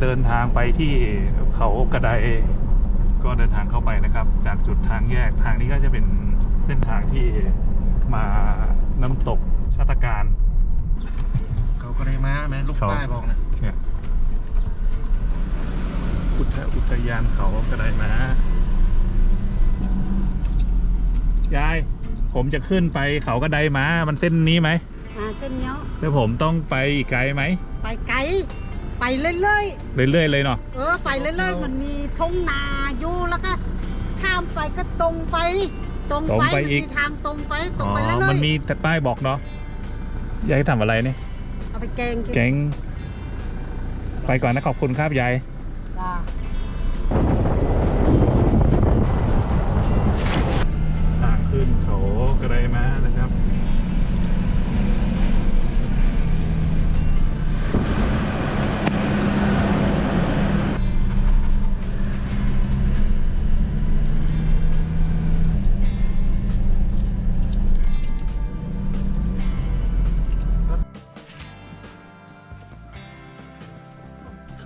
จะเดินทางไปที่เขากระไดก็เดินทางเข้าไปนะครับ จากจุดทางแยกทางนี้ก็จะเป็นเส้นทางที่มาน้ำตกชาตการเขาก็ได้มาไหมลูกเขาป้ายบอกนะเนี่ยอุทยอุทยานเขากระไดมายาย ผมจะขึ้นไปเขากระไดม้ามันเส้นนี้ไหมอ่าเส้นเนี้ยแล้วผมต้องไปอีกไกลไหม ไปไกล ไปเรื่อยเรื่อยๆเลยเนาะๆ เออไปเรื่อยๆ มันมีทุ่งนาอยู่แล้วก็ข้ามไปก็ตรงไป ตรงไปมันมีทางตรงไปตรงอ๋อไปเรื่อยๆมันมีแต่ป้ายบอกเนาะยายทำอะไรเนี่ยเอาไปแกงกินเจ๋งไปก่อนนะขอบคุณครับยาย จ้า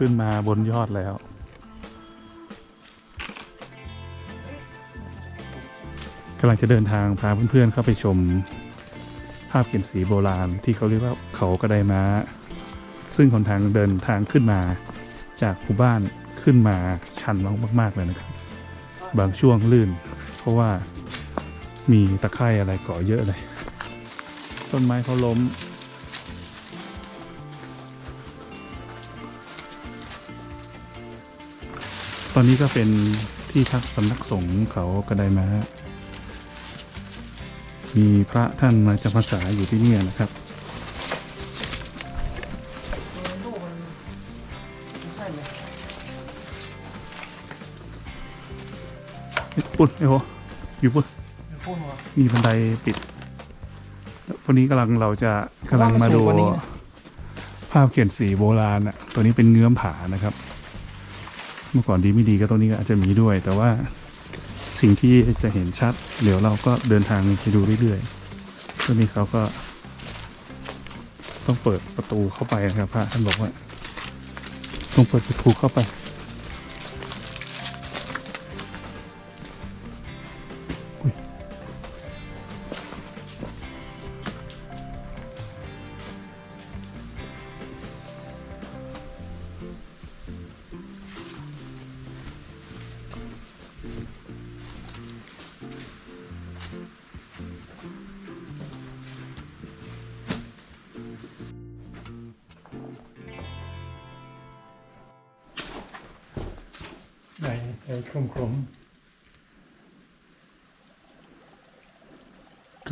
ขึ้นมาบนยอดแล้ว กำลังจะเดินทางพาเพื่อนๆเข้าไปชม ภาพเขียนสีโบราณที่เขาเรียกว่าเขากระไดม้า ซึ่งหนทางเดินทางขึ้นมา จากหมู่บ้านขึ้นมาชันมากๆเลยนะครับ บางช่วงลื่น เพราะว่ามีตะไคร่อะไรเกาะเยอะเลย ต้นไม้เขาล้ม ตอนนี้ก็เป็นที่พักสำนักสงฆ์เขากระไดม้ามีพระท่านมาจำพรรษาอยู่ที่เนี่ยนะครับปุ่นไอ้โหอยู่ปุ่นพูดว่ามีบันไดปิดแล้ววันนี้กำลังเราจะกำลังมาดูว่ามันสูงกว่านี้นะภาพเขียนสีโบราณอะ ตัวนี้เป็นเงื้อมผานะครับ เมื่อก่อนดีไม่ดีก็ตรงนี้ก็อาจจะมีด้วย แต่ว่าสิ่งที่จะเห็นชัด เดี๋ยวเราก็เดินทางไปดูเรื่อยๆตัวนี้เขาก็ ต้องเปิดประตูเข้าไปนะครับพระท่านบอกว่า ต้องเปิดประตูเข้าไป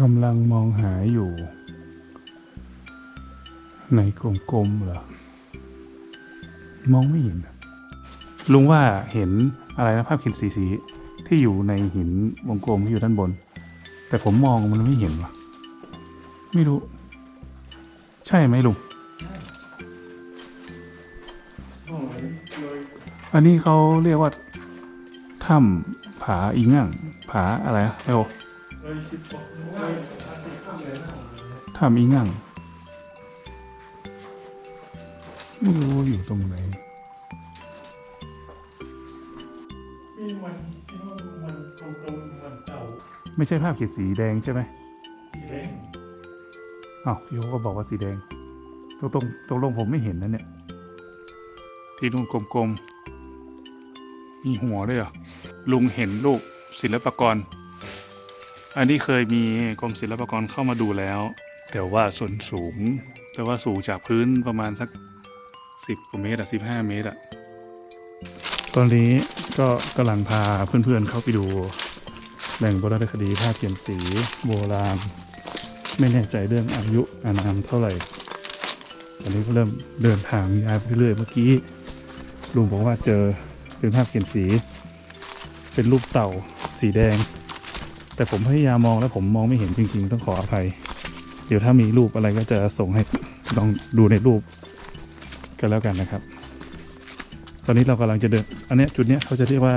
กำลังมองหาอยู่ ในกลมๆเหรอ มองไม่เห็นอะลุงว่าเห็นอะไรนะภาพเขียนสีสีๆที่อยู่ในหินวงกลมที่อยู่ด้านบน แต่ผมมองมันไม่เห็นวะไม่รู้ ใช่ไหมลุงอันนี้เขาเรียกว่าถ้ำผาอีง่างผาอะไรนะไอโอ ถ้ำอีง่างไม่รู้ว่าอยู่ตรงไหนไม่ใช่ภาพเขียนสีแดงใช่ไหมสีแดงอ้าวพี่โอก็บอกว่าสีแดงตรงตรงตรงลงผมไม่เห็นนะเนี่ย ที่นู่นกลมๆมีหัวด้วยเหรอลุงเห็นรูปศิลปากร อันนี้เคยมีกรมศิลปากรเข้ามาดูแล้ว แต่ว่าส่วนสูง แต่ว่าสูงจากพื้นประมาณสักสิบกว่าเมตรอะสิบห้าเมตรอะตอนนี้ก็กำลังพาเพื่อนๆเข้าไปดูแหล่งโบราณคดีภาพเขียนสีโบราณ ไม่แน่ใจเรื่องอายุอานามเท่าไหร่ตอนนี้ก็เริ่มเดินทางย้ายไปเรื่อยเมื่อกี้ลุงบอกว่าเจอเป็นภาพเขียนสี เป็นรูปเต่าสีแดง แต่ผมพยายามมองแล้วผมมองไม่เห็นจริง ๆ ต้องขออภัย เดี๋ยวถ้ามีรูปอะไรก็จะส่งให้ลองดูในรูปกันแล้วกันนะครับ ตอนนี้เรากำลังจะเดิน อันนี้จุดนี้เขาจะเรียกว่า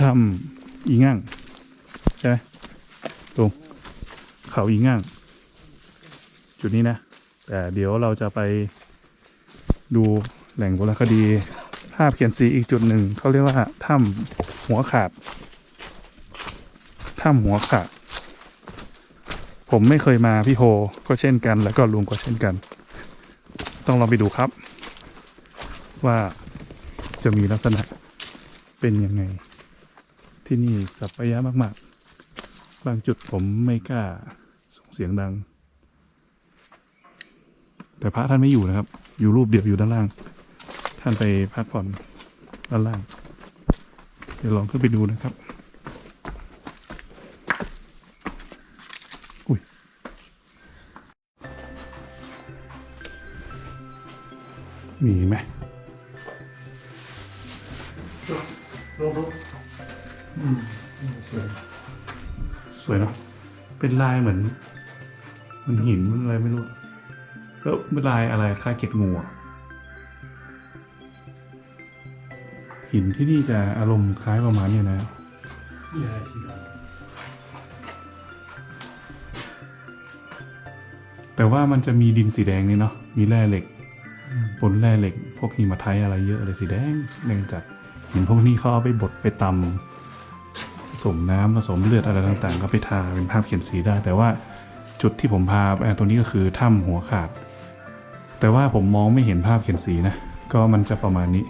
ถ้ำอีง่างใช่ไหมตรงเขาอีง่าง จุดนี้นะ แต่เดี๋ยวเราจะไปดูแหล่งโบราณคดี ภาพเขียนสีอีกจุดหนึ่งเขาเรียกว่าถ้ำหัวขาด ถ้ำหัวขาดผมไม่เคยมาพี่โฮก็เช่นกัน แล้วก็ลุงก็เช่นกัน ต้องลองไปดูครับ ว่าจะมีลักษณะเป็นยังไง ที่นี่สับปะยะมากๆ บางจุดผมไม่กล้าส่งเสียงดัง แต่พระท่านไม่อยู่นะครับ อยู่รูปเดียวอยู่ด้านล่าง ท่านไปพักผ่อนด้านล่าง เดี๋ยวลองขึ้นไปดูนะครับ มีไหมสวยเนาะเป็นลายเหมือน มันหินมันอะไรไม่รู้ ก็เป็นลายอะไรคล้ายเกล็ดงูอะหินที่นี่จะอารมณ์คล้ายประมาณนี้นะแต่ว่ามันจะมีดินสีแดงนี่เนาะมีแร่เหล็ก ปนแร่เหล็ก พวกหิมาไทยอะไรเยอะเลยสีแดงแดงจัดหินพวกนี้เขาเอาไปบดไปตำผสมน้ำผสมเลือดอะไรต่างๆ ก็ไปทาเป็นภาพเขียนสีได้ แต่ว่าจุดที่ผมพาไปตัวนี้ก็คือถ้ำหัวขาด แต่ว่าผมมองไม่เห็นภาพเขียนสีนะ ก็มันจะประมาณนี้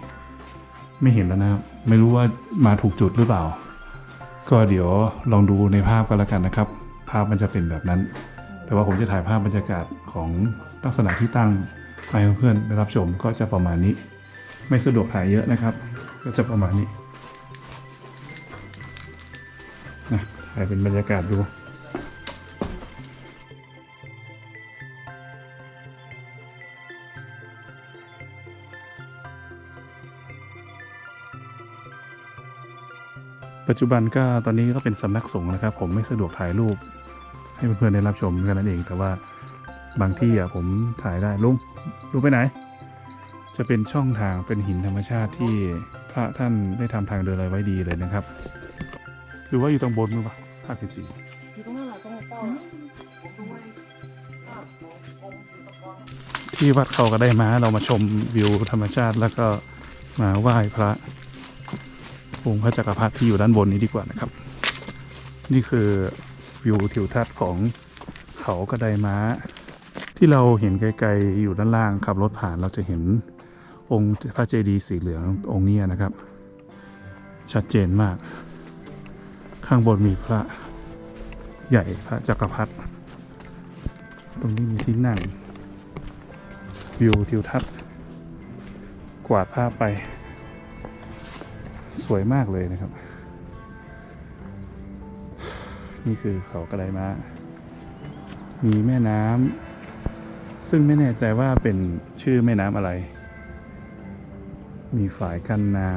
ไม่เห็นแล้วนะครับ ไม่รู้ว่ามาถูกจุดหรือเปล่า ก็เดี๋ยวลองดูในภาพกันแล้วกันนะครับ ภาพมันจะเป็นแบบนั้น แต่ว่าผมจะถ่ายภาพบรรยากาศของลักษณะที่ตั้ง ให้เพื่อนได้รับชมก็จะประมาณนี้ ไม่สะดวกถ่ายเยอะนะครับ ก็จะประมาณนี้นะถ่ายเป็นบรรยากาศดูปัจจุบันก็ตอนนี้ก็เป็นสำนักสงฆ์นะครับ ผมไม่สะดวกถ่ายรูป ให้เพื่อนๆได้รับชมกันนั่นเองแต่ว่า บางที่อะผมถ่ายได้ลุงลุงไปไหน จะเป็นช่องทางเป็นหินธรรมชาติที่พระท่านได้ทำทางเดินอะไรไว้ดีเลยนะครับ หรือว่าอยู่ตรงบนมั้งปะภาคที่สี่อยู่ตรงนั้นแหละตรงเป้ที่วัดเขาก็ได้มาเรามาชมวิวธรรมชาติแล้วก็มาไหว้พระองค์พระจักรพรรดิที่อยู่ด้านบนนี้ดีกว่านะครับ นี่คือวิวทิวทัศน์ของเขากระไดม้า ที่เราเห็นไกลๆอยู่ด้านล่างขับรถผ่านเราจะเห็นองค์พระเจดีย์สีเหลืององค์นี้นะครับ ชัดเจนมาก ข้างบนมีพระใหญ่พระจักรพรรดิตรงนี้มีที่นั่ง วิวทิวทัศน์ กวาดภาพไป สวยมากเลยนะครับ นี่คือเขากระไดม้ามีแม่น้ำ ซึ่งไม่แน่ใจว่าเป็นชื่อแม่น้ำอะไร มีฝายกั้นน้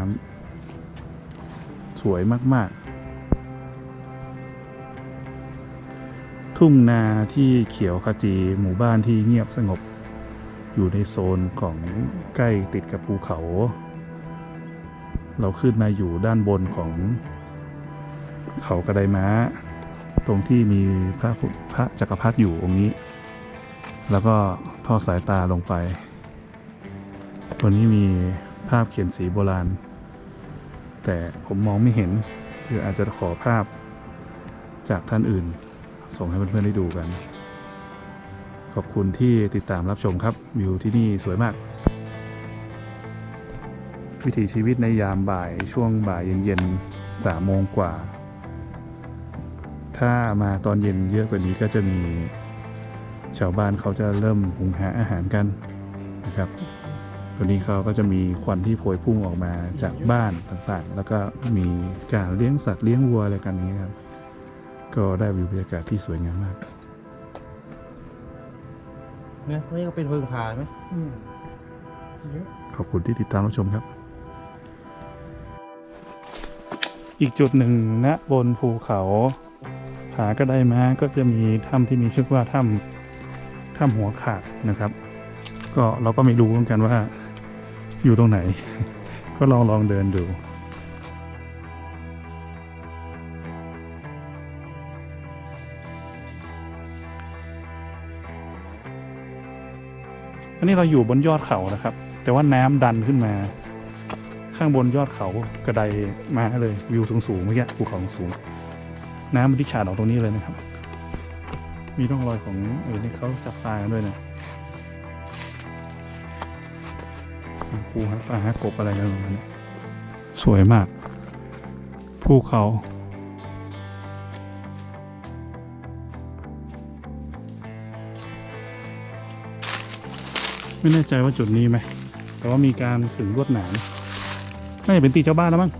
ำสวยมาก ๆ ทุ่งนาที่เขียวขจีหมู่บ้านที่เงียบสงบ อยู่ในโซนของใกล้ติดกับภูเขา เราขึ้นมาอยู่ด้านบนของเขากระไดม้า ตรงที่มีพระพระจักรพรรดิอยู่องค์นี้ แล้วก็ทอดสายตาลงไป ตัวนี้มีภาพเขียนสีโบราณ แต่ผมมองไม่เห็นคืออาจจะขอภาพจากท่านอื่น ส่งให้เพื่อนๆได้ดูกัน ขอบคุณที่ติดตามรับชมครับ วิวที่นี่สวยมาก วิถีชีวิตในยามบ่ายช่วงบ่ายเย็นๆสามโมงกว่า ถ้ามาตอนเย็นเยอะกว่านี้ก็จะมี ชาวบ้านเขาจะเริ่มหุงหาอาหารกันนะครับตัวนี้เขาก็จะมีควันที่โพยพุ่งออกมาจากบ้านต่างๆ แล้วก็มีการเลี้ยงสัตว์เลี้ยงวัวอะไรกันอย่างนี้ยครับ ก็ได้วิวบรรยากาศที่สวยงามมาก เนี่ยนี่ก็เป็นเพิงผาไหมขอบคุณที่ติดตามรับชมครับ อีกจุดหนึ่งณบนภูเขาผาก็ได้มาก็จะมีถ้ำที่มีชื่อว่าถ้ำ ถ้ำหัวขาดนะครับ ก็เราก็ไม่รู้เหมือนกันว่าอยู่ตรงไหน ก็ลองลองเดินดูอันนี้เราอยู่บนยอดเขานะครับ แต่ว่าน้ำดันขึ้นมา ข้างบนยอดเขากระไดมาเลยวิวสูงๆเมื่อกี้ภูเขาสูง น้ำมันที่ฉาดออกตรงนี้เลยนะครับ มีร่องรอยของเออนี่เขาจับปลากันด้วยนะปูหาปลาหากบอะไรกันประมาณนี้สวยมากภูเขาไม่แน่ใจว่าจุดนี้ไหม แต่ว่ามีการขึงลวดหนามน่าจะเป็นตีเจ้าบ้านแล้วมั้ง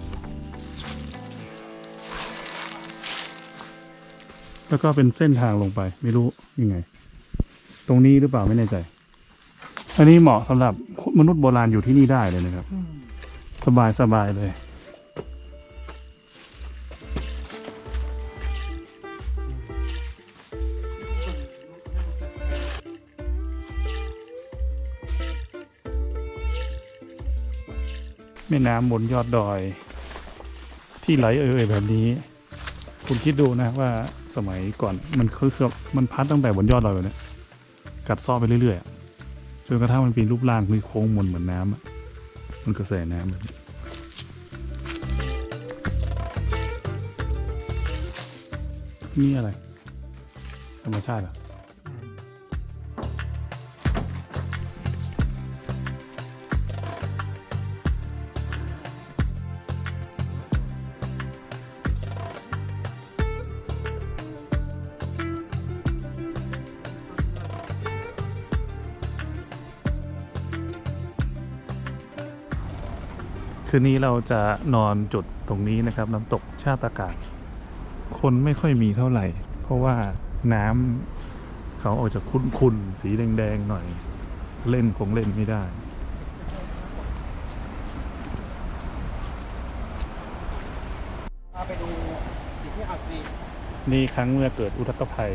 แล้วก็เป็นเส้นทางลงไป ไม่รู้ยังไง ตรงนี้หรือเปล่าไม่แน่ใจ อันนี้เหมาะสำหรับมนุษย์โบราณอยู่ที่นี่ได้เลยนะครับ สบายสบายเลยแม่น้ำบนยอดดอย ที่ไหลเอ่ยแบบนี้ คุณคิดดูนะว่า สมัยก่อนมันคือคือมันพัดตั้งแต่บนยอดดอยแบบเนี้ยกัดซ่อไปเรื่อยๆจนกระทั่งมันเป็นรูปร่างมีโค้งมนเหมือนน้ำมันกระแสน้ำแบบนี้นี่อะไร ธรรมชาติเหรอะ คืนนี้เราจะนอนจุดตรงนี้นะครับ น้ำตกชาติอากาศ คนไม่ค่อยมีเท่าไหร่ เพราะว่าน้ำเขาออกจากขุ่นๆสีแดงๆหน่อย เล่นคงเล่นไม่ได้พาไปดูสิ่งที่อัศรีนี่ครั้งเมื่อเกิดอุทกภัย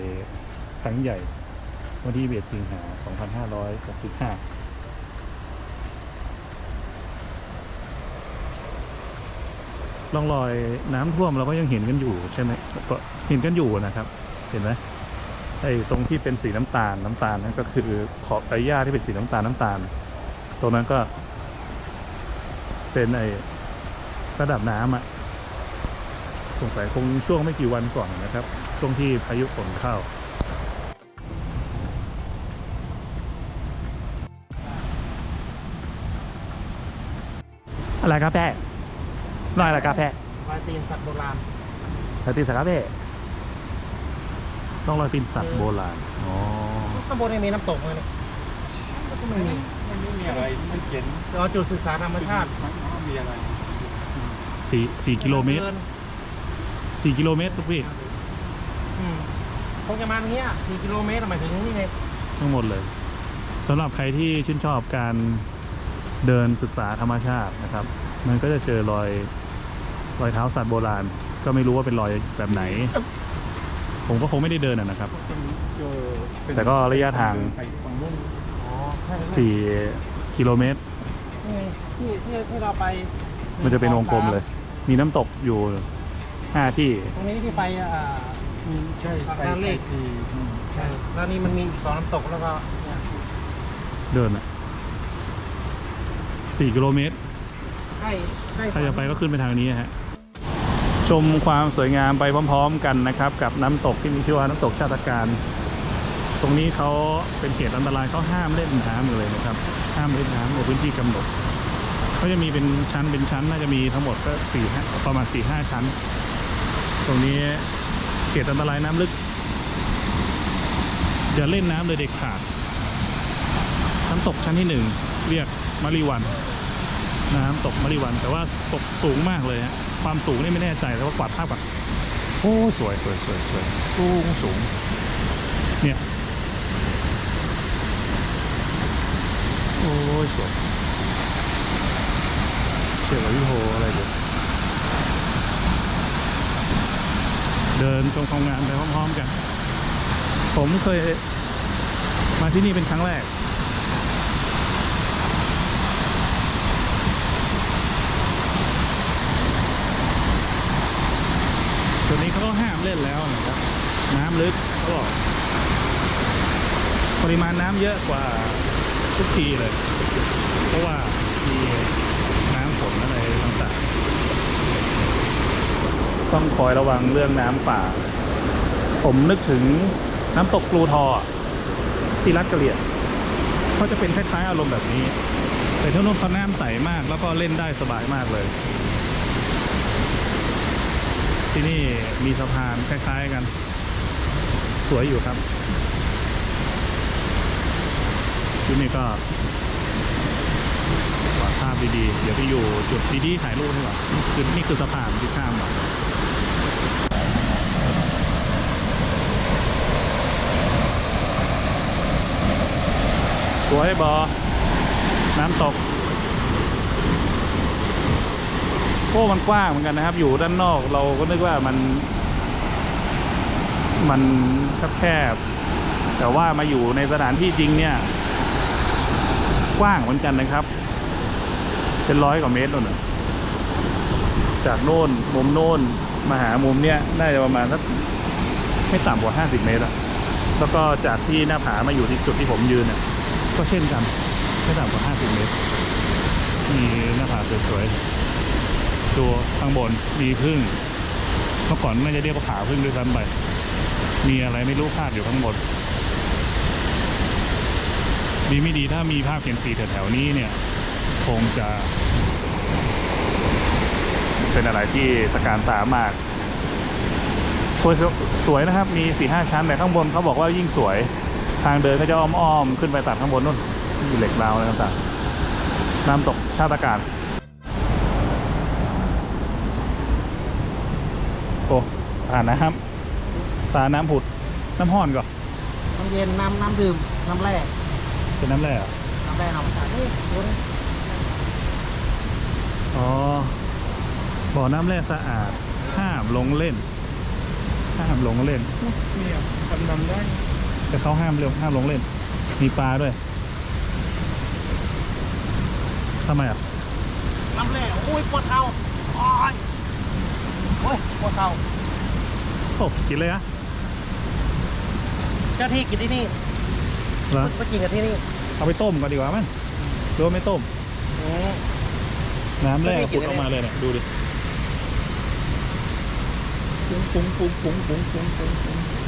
ครั้งใหญ่ วันที่เบียดสิงหา 2565 ร่องรอยน้ำท่วมเราก็ยังเห็นกันอยู่ใช่ไหมก็เห็นกันอยู่นะครับ เห็นไหมไอ้ตรงที่เป็นสีน้ำตาลน้ำตาลนั่นก็คือขอบใบหญ้าที่เป็นสีน้ำตาลน้ำตาล ตรงนั้นก็ เป็นไอ้ระดับน้ำอะสงสัยคงช่วงไม่กี่วันก่อนนะครับ ช่วงที่พายุฝนเข้าอะไรครับแพ่ น้อยอะไรครับแพ่ปลายตีนสัตว์โบราณสติสักครับแพ่ต้องรอยตีนสัตว์โบราณอ๋อข้างบนยังมีน้ำตกเลยเนี่ยก็ไม่มีมันไม่มีอะไรไม่เขียนรอจุดศึกษาธรรมชาติมันไม่มีอะไรสี่สี่กิโลเมตรดินสี่กิโลเมตรทุกพี่อืมคงจะมาอย่างเงี้ยสี่กิโลเมตรหมายถึงนี่ไงทั้งหมดเลยสำหรับใครที่ชื่นชอบการเดินศึกษาธรรมชาตินะครับ มันก็จะเจอรอย รอยเท้าสัตว์โบราณ ก็ไม่รู้ว่าเป็นรอยแบบไหน ผมก็คงไม่ได้เดินอะนะครับเจอเป็นแต่ก็ระยะทางไปฝั่งนู้นอ๋อใช่ใช่สี่กิโลเมตรนี่ไงที่ที่ที่เราไปมันจะเป็นวงกลมเลย มีน้ำตกอยู่ห้าที่ ตรงนี้ที่ไปอ่าอืมใช่ปากไปทางเลขทีอืมใช่แล้วนี่มันมีอีกสองน้ำตกแล้วก็เนี่ยเดินอะสี่กิโลเมตร ใกล้ใกล้ถ้าจะไปก็ขึ้นไปทางนี้ฮะ ชมความสวยงามไปพร้อม ๆ กันนะครับ กับน้ำตกที่มีชื่อว่าน้ำตกชาติการ ตรงนี้เขาเป็นเขตอันตรายเขาห้ามเล่นน้ำเลยนะครับ ห้ามเล่นน้ำในพื้นที่กำหนดเขาจะมีเป็นชั้นเป็นชั้นน่าจะมีทั้งหมดก็สี่ประมาณสี่ห้าชั้น ตรงนี้เขตอันตรายน้ำลึกอย่าเล่นน้ำเลยเด็กขาด น้ำตกชั้นที่หนึ่งเรียกมารีวัน น้ำตกมะริวัน แต่ว่าตกสูงมากเลยฮะความสูงนี่ไม่แน่ใจแต่ว่ากวาดภาพแบบโอ้สวยสวยสวยสวยสูงสูงเนี่ยโอ้ยสวยเกี่ยวกับวิโฮอะไรเดี๋ยวเดินชมความงามไปพร้อมๆกัน ผมเคยมาที่นี่เป็นครั้งแรก จุดนี้ เล่นแล้วนะครับ น้ำลึกเขาบอกปริมาณน้ำเยอะกว่าทุกทีเลย เพราะว่ามีน้ำฝนอะไรต่างๆ ต้องคอยระวังเรื่องน้ำป่า ผมนึกถึงน้ำตกกลูทอที่รัฐกระเหรี่ยงเขาจะเป็นคล้ายๆอารมณ์แบบนี้ แต่ที่นู้นเขาน้ำใสมากแล้วก็เล่นได้สบายมากเลย ที่นี่มีสะพานคล้ายๆกัน สวยอยู่ครับ ที่นี่ก็วาดภาพดีๆ เดี๋ยวไปอยู่จุดดีๆถ่ายรูปดีกว่าคือนี่คือสะพานที่ข้ามมาสวยบอน้ำตก โอ้มันกว้างเหมือนกันนะครับ อยู่ด้านนอกเราก็นึกว่ามัน มันแคบๆแต่ว่ามาอยู่ในสถานที่จริงเนี่ย กว้างเหมือนกันนะครับ เป็นร้อยกว่าเมตรนู่นน่ะจากโน่นมุมโน่นมาหามุมเนี้ยน่าจะประมาณสักไม่ต่ำกว่าห้าสิบเมตรอะแล้วก็จากที่หน้าผามาอยู่ที่จุดที่ผมยืนเนี่ยก็เช่นกันไม่ต่ำกว่าห้าสิบเมตรมีหน้าผาสวยๆ ตัวข้างบนมีพึ่งเมื่อก่อนน่าจะเรียกว่าผาพึ่งด้วยซ้ำไปมีอะไรไม่รู้พาดอยู่ข้างบนดีไม่ดีถ้ามีภาพเขียนสีแถวๆนี้เนี่ย คงจะ เป็นอะไรที่ตะการตามาก สวยสวยนะครับ มีสี่ห้าชั้นแต่ข้างบนเขาบอกว่ายิ่งสวย ทางเดินก็จะอ้อมๆ ขึ้นไปตัดข้างบนนู่นมีเหล็กราวอะไรต่างๆน้ำตกชาติการ อ้อ่านนะครับตาน้ำผุด น้ำห้อนก่อนน้ำเย็นน้ำน้ำดื่มน้ำแร่เป็นน้ำแร่เหรอน้ำแร่ธรรมชาตินี่ดูนี่อ๋อบ่อน้ำแร่สะอาด ห้ามลงเล่น ห้ามลงเล่นเนี่ยทำดำได้ แต่เขาห้ามเร็วห้ามลงเล่น มีปลาด้วยทำไมอะน้ำแร่โอ้ยปวดเข่าโอ้ยโอ้ยปวดเข่า โอ้กินเลยอะเจ้าที่กินที่นี่เหรอไปกินกันที่นี่เอาไปต้มก่อนดีกว่ามั้ยหรือว่าไม่ต้ม อืม น้ำแร่ไม่ได้กิปุนดเลยออกมาเลยเนี่ยดูดิปุ้งปุ้งปุ้งปุ้งปุ้งปุ้งปุ้งปุ้ง